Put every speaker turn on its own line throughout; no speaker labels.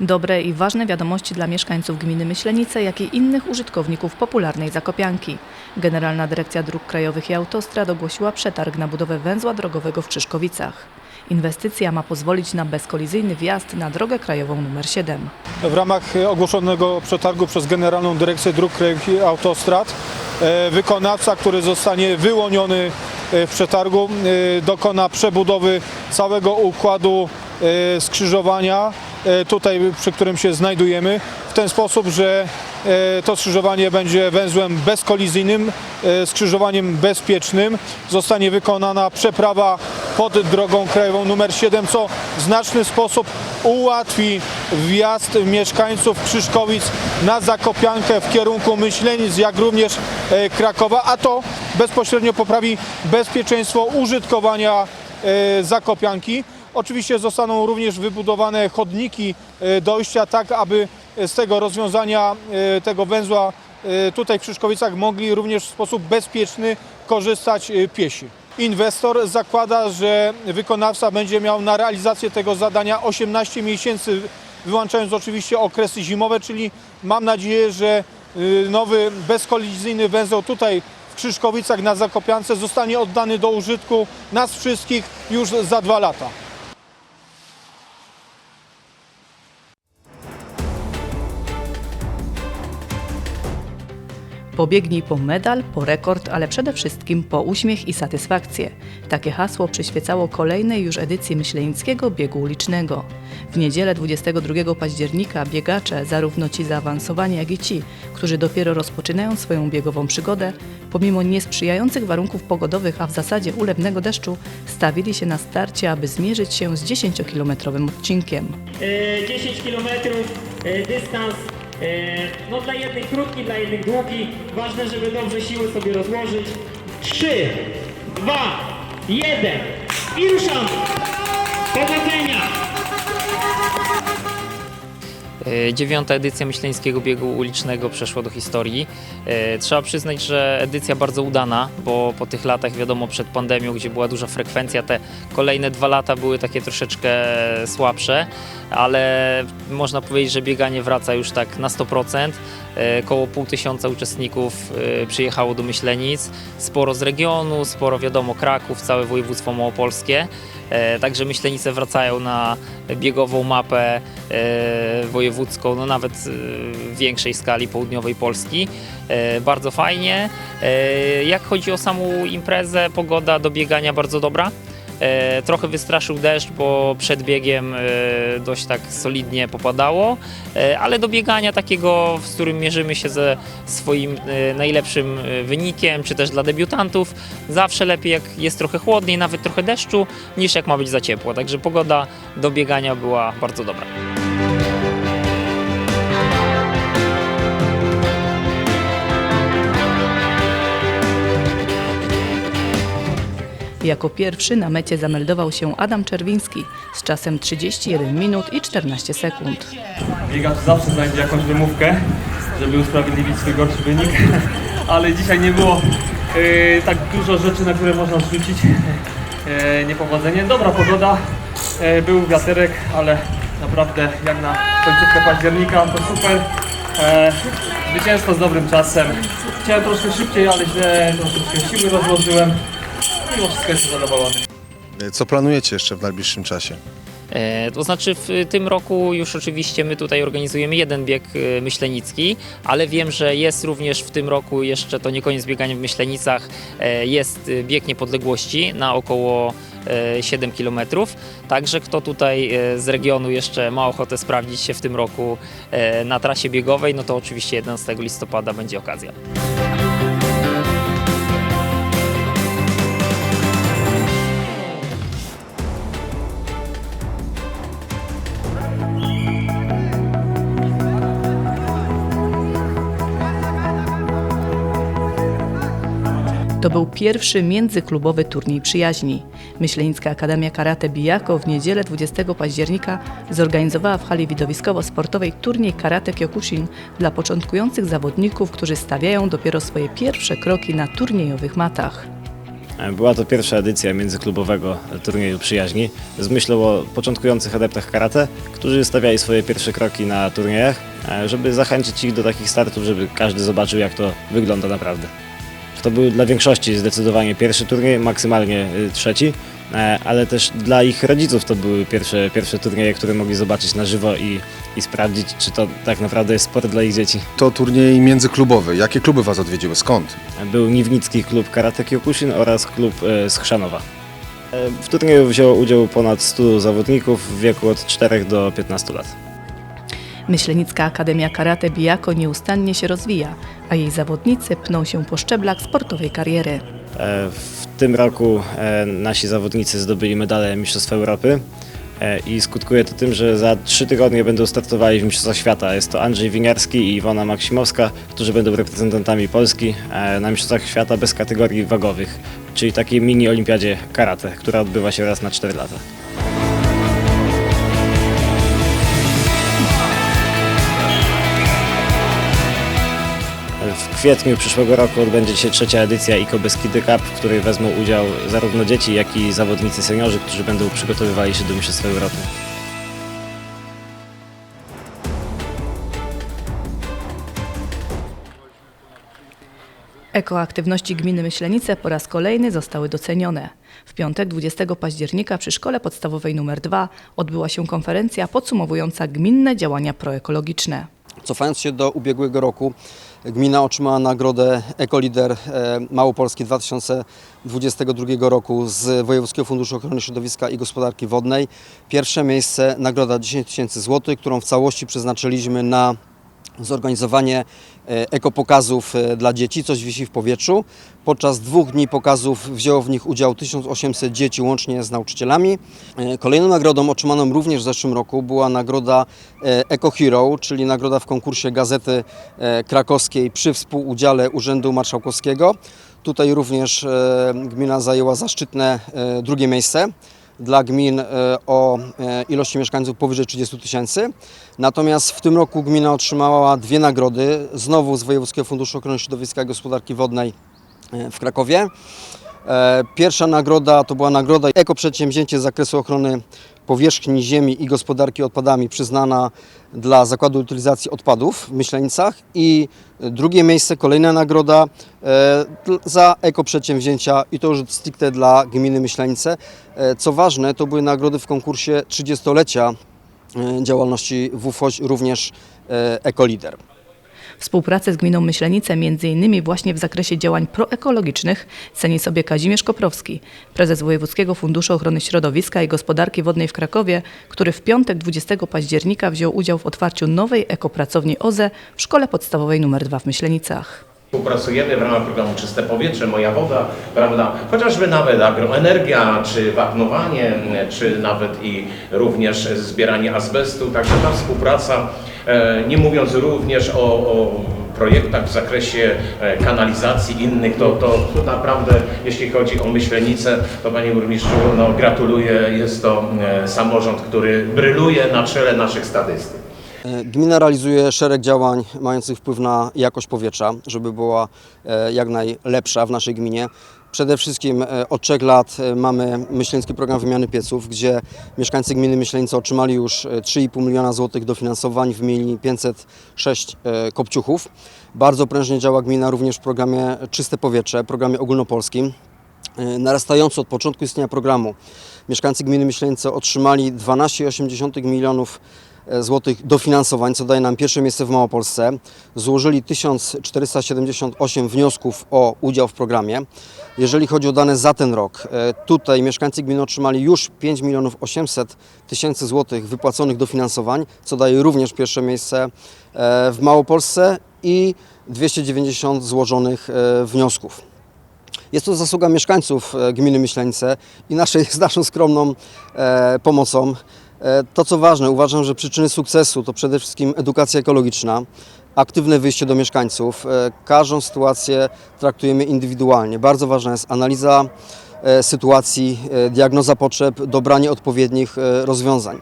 Dobre i ważne wiadomości dla mieszkańców gminy Myślenice, jak i innych użytkowników popularnej Zakopianki. Generalna Dyrekcja Dróg Krajowych i Autostrad ogłosiła przetarg na budowę węzła drogowego w Krzyszkowicach. Inwestycja ma pozwolić na bezkolizyjny wjazd na drogę krajową nr 7.
W ramach e, ogłoszonego przetargu przez Generalną Dyrekcję Dróg Krajowych i Autostrad e, wykonawca, który zostanie wyłoniony e, w przetargu, dokona przebudowy całego układu skrzyżowania, tutaj przy którym się znajdujemy, w ten sposób, że e, to skrzyżowanie będzie węzłem bezkolizyjnym, e, skrzyżowaniem bezpiecznym. Zostanie wykonana przeprawa pod drogą krajową numer 7, co w znaczny sposób ułatwi wjazd mieszkańców Krzyszkowic na Zakopiankę w kierunku Myślenic, jak również e, Krakowa, a to bezpośrednio poprawi bezpieczeństwo użytkowania e, Zakopianki. Oczywiście zostaną również wybudowane chodniki e, dojścia, tak aby z tego rozwiązania, e, tego węzła e, tutaj w Krzyszkowicach mogli również w sposób bezpieczny korzystać piesi. Inwestor zakłada, że wykonawca będzie miał na realizację tego zadania 18 miesięcy, wyłączając oczywiście okresy zimowe, czyli mam nadzieję, że nowy bezkolizyjny węzeł tutaj w Krzyszkowicach na Zakopiance zostanie oddany do użytku nas wszystkich już za dwa lata.
Pobiegnij po medal, po rekord, ale przede wszystkim po uśmiech i satysfakcję. Takie hasło przyświecało kolejnej już edycji Myślenickiego Biegu Ulicznego. W niedzielę 22 października biegacze, zarówno ci zaawansowani, jak i ci, którzy dopiero rozpoczynają swoją biegową przygodę, pomimo niesprzyjających warunków pogodowych, a w zasadzie ulewnego deszczu, stawili się na starcie, aby zmierzyć się z 10-kilometrowym odcinkiem.
E, 10 km dystans. E, No dla jednych krótki, dla jednych długi. Ważne, żeby dobrze siły sobie rozłożyć. 3, 2, 1 i ruszamy. Powodzenia!
Dziewiąta edycja Myśleńskiego Biegu Ulicznego przeszła do historii. E, Trzeba przyznać, że edycja bardzo udana, bo po tych latach, wiadomo, przed pandemią, gdzie była duża frekwencja, te kolejne dwa lata były takie troszeczkę słabsze, ale można powiedzieć, że bieganie wraca już tak na 100%. E, Koło pół tysiąca uczestników e, przyjechało do Myślenic, sporo z regionu, sporo wiadomo Kraków, całe województwo małopolskie. E, Także Myślenice wracają na biegową mapę e, wojewódzką, no nawet w większej skali południowej Polski. E, Bardzo fajnie. E, Jak chodzi o samą imprezę, pogoda do biegania bardzo dobra. E, Trochę wystraszył deszcz, bo przed biegiem dość tak solidnie popadało, ale do biegania takiego, z którym mierzymy się ze swoim najlepszym wynikiem, czy też dla debiutantów, zawsze lepiej jak jest trochę chłodniej, nawet trochę deszczu, niż jak ma być za ciepło. Także pogoda do biegania była bardzo dobra.
Jako pierwszy na mecie zameldował się Adam Czerwiński z czasem 31 minut i 14 sekund.
Biegacz zawsze znajdzie jakąś wymówkę, żeby usprawiedliwić swój gorszy wynik, ale dzisiaj nie było e, tak dużo rzeczy, na które można zrzucić e, niepowodzenie. Dobra pogoda, e, był wiaterek, ale naprawdę jak na końcówkę października to super. Zwycięstwo z dobrym czasem. Chciałem troszkę szybciej, ale źle troszeczkę siły rozłożyłem. Mimo wszystko jestem zadowolony.
Co planujecie jeszcze w najbliższym czasie?
E, To znaczy w tym roku już oczywiście my tutaj organizujemy jeden bieg e, myślenicki, ale wiem, że jest również w tym roku jeszcze, to nie koniec biegania w Myślenicach, e, jest e, bieg niepodległości na około e, 7 km. Także kto tutaj e, z regionu jeszcze ma ochotę sprawdzić się w tym roku e, na trasie biegowej, no to oczywiście 11 listopada będzie okazja.
To był pierwszy międzyklubowy turniej przyjaźni. Myślenicka Akademia Karate Bijako w niedzielę 20 października zorganizowała w hali widowiskowo-sportowej turniej Karate Kyokushin dla początkujących zawodników, którzy stawiają dopiero swoje pierwsze kroki na turniejowych matach.
Była to pierwsza edycja międzyklubowego turnieju przyjaźni z myślą o początkujących adeptach karate, którzy stawiali swoje pierwsze kroki na turniejach, e, żeby zachęcić ich do takich startów, żeby każdy zobaczył jak to wygląda naprawdę. To był dla większości zdecydowanie pierwszy turniej, maksymalnie y, trzeci, e, ale też dla ich rodziców to były pierwsze, pierwsze turnieje, które mogli zobaczyć na żywo i, i sprawdzić, czy to tak naprawdę jest sport dla ich dzieci.
To turniej międzyklubowy. Jakie kluby Was odwiedziły? Skąd?
Był Niwnicki Klub Karate Kyokushin oraz klub e, z Chrzanowa. E, W turnieju wzięło udział ponad 100 zawodników w wieku od 4 do 15 lat.
Myślenicka Akademia Karate Bijako nieustannie się rozwija, a jej zawodnicy pną się po szczeblach sportowej kariery.
E, W tym roku e, nasi zawodnicy zdobyli medale Mistrzostw Europy e, i skutkuje to tym, że za trzy tygodnie będą startowali w Mistrzostwach Świata. Jest to Andrzej Winiarski i Iwona Maksimowska, którzy będą reprezentantami Polski na Mistrzostwach Świata bez kategorii wagowych, czyli takiej mini olimpiadzie karate, która odbywa się raz na 4 lata. Kwietniu przyszłego roku odbędzie się trzecia edycja ICO Beskidy Cup, w której wezmą udział zarówno dzieci, jak i zawodnicy seniorzy, którzy będą przygotowywali się do Mistrzostw Europy.
Ekoaktywności gminy Myślenice po raz kolejny zostały docenione. W piątek 20 października przy Szkole Podstawowej nr 2 odbyła się konferencja podsumowująca gminne działania proekologiczne.
Cofając się do ubiegłego roku, gmina otrzymała nagrodę Ekolider e, Małopolski 2022 roku z Wojewódzkiego Funduszu Ochrony Środowiska i Gospodarki Wodnej. Pierwsze miejsce, nagroda 10 tysięcy złotych, którą w całości przeznaczyliśmy na zorganizowanie e, ekopokazów e, dla dzieci, coś wisi w powietrzu. Podczas dwóch dni pokazów wzięło w nich udział 1800 dzieci łącznie z nauczycielami. E, Kolejną nagrodą otrzymaną również w zeszłym roku była nagroda Eco Hero, czyli nagroda w konkursie Gazety Krakowskiej przy współudziale Urzędu Marszałkowskiego. Tutaj również gmina zajęła zaszczytne drugie miejsce dla gmin e, o e, ilości mieszkańców powyżej 30 tysięcy. Natomiast w tym roku gmina otrzymała dwie nagrody, znowu z Wojewódzkiego Funduszu Ochrony Środowiska i Gospodarki Wodnej e, w Krakowie. E, Pierwsza nagroda to była nagroda Ekoprzedsięwzięcie z zakresu ochrony powierzchni ziemi i gospodarki odpadami przyznana dla Zakładu Utylizacji Odpadów w Myślenicach i drugie miejsce, kolejna nagroda e, za ekoprzedsięwzięcia i to już stricte dla gminy Myślenice. E, Co ważne, to były nagrody w konkursie 30-lecia e, działalności WFOŚ, również Ekolider.
Współpracę z gminą Myślenice m.in. właśnie w zakresie działań proekologicznych ceni sobie Kazimierz Koprowski, prezes Wojewódzkiego Funduszu Ochrony Środowiska i Gospodarki Wodnej w Krakowie, który w piątek 20 października wziął udział w otwarciu nowej ekopracowni OZE w Szkole Podstawowej nr 2 w Myślenicach.
Współpracujemy w ramach programu Czyste Powietrze, Moja Woda, prawda? Chociażby nawet agroenergia, czy wapnowanie, czy nawet i również zbieranie azbestu. Także ta współpraca, e, nie mówiąc również o, o projektach w zakresie e, kanalizacji innych, to, to, to naprawdę, jeśli chodzi o myślenicę, to Panie Burmistrzu, no, gratuluję. Jest to e, samorząd, który bryluje na czele naszych statystyk.
E, Gmina realizuje szereg działań mających wpływ na jakość powietrza, żeby była e, jak najlepsza w naszej gminie. Przede wszystkim e, od trzech lat mamy Myśleński Program Wymiany Pieców, gdzie mieszkańcy gminy Myśleńca otrzymali już e, 3,5 miliona złotych dofinansowań, wymienili 506 e, kopciuchów. Bardzo prężnie działa gmina również w programie Czyste Powietrze, programie ogólnopolskim. Narastająco od początku istnienia programu mieszkańcy gminy Myśleńce otrzymali 12,8 milionów e, złotych dofinansowań, co daje nam pierwsze miejsce w Małopolsce. Złożyli 1478 wniosków o udział w programie. Jeżeli chodzi o dane za ten rok, e, tutaj mieszkańcy gminy otrzymali już 5 milionów 800 tysięcy złotych wypłaconych dofinansowań, co daje również pierwsze miejsce e, w Małopolsce i 290 złożonych wniosków. Jest to zasługa mieszkańców gminy Myśleńce i naszej z naszą skromną pomocą. E, to co ważne, uważam, że przyczyny sukcesu to przede wszystkim edukacja ekologiczna, aktywne wyjście do mieszkańców. E, każdą sytuację traktujemy indywidualnie. Bardzo ważna jest analiza e, sytuacji, diagnoza potrzeb, dobranie odpowiednich rozwiązań.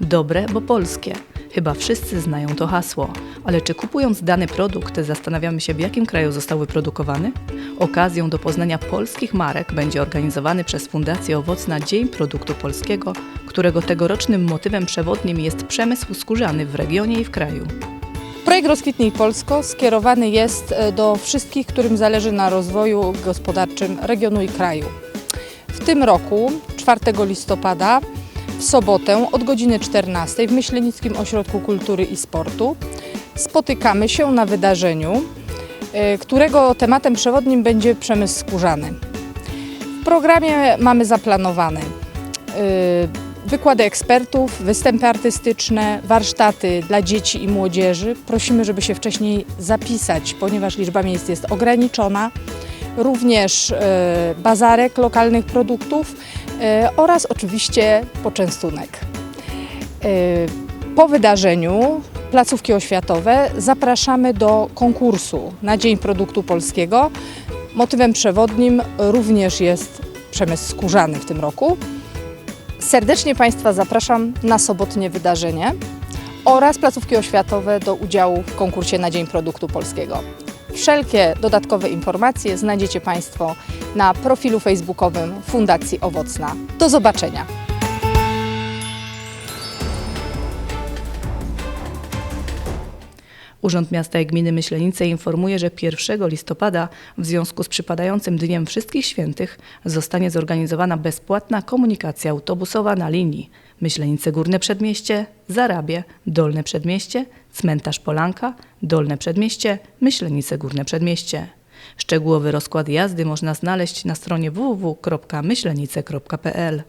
Dobre, bo polskie. Chyba wszyscy znają to hasło, ale czy kupując dany produkt zastanawiamy się w jakim kraju został wyprodukowany? Okazją do poznania polskich marek będzie organizowany przez Fundację Owocna Dzień Produktu Polskiego, którego tegorocznym motywem przewodnim jest przemysł skórzany w regionie i w kraju.
Projekt Rozkwitnij Polsko skierowany jest e, do wszystkich, którym zależy na rozwoju gospodarczym regionu i kraju. W tym roku, 4 listopada, sobotę od godziny 14 w Myślenickim Ośrodku Kultury i Sportu spotykamy się na wydarzeniu, e, którego tematem przewodnim będzie przemysł skórzany. W programie mamy zaplanowane wykłady ekspertów, występy artystyczne, warsztaty dla dzieci i młodzieży. Prosimy, żeby się wcześniej zapisać, ponieważ liczba miejsc jest ograniczona. Również e, bazarek lokalnych produktów oraz oczywiście poczęstunek. E, Po wydarzeniu placówki oświatowe zapraszamy do konkursu na Dzień Produktu Polskiego. Motywem przewodnim również jest przemysł skórzany w tym roku. Serdecznie Państwa zapraszam na sobotnie wydarzenie oraz placówki oświatowe do udziału w konkursie na Dzień Produktu Polskiego. Wszelkie dodatkowe informacje znajdziecie Państwo na profilu facebookowym Fundacji Owocna. Do zobaczenia!
Urząd Miasta i Gminy Myślenice informuje, że 1 listopada w związku z przypadającym Dniem Wszystkich Świętych zostanie zorganizowana bezpłatna komunikacja autobusowa na linii Myślenice Górne Przedmieście, Zarabie, Dolne Przedmieście, Cmentarz Polanka, Dolne Przedmieście, Myślenice Górne Przedmieście. Szczegółowy rozkład jazdy można znaleźć na stronie www.myślenice.pl.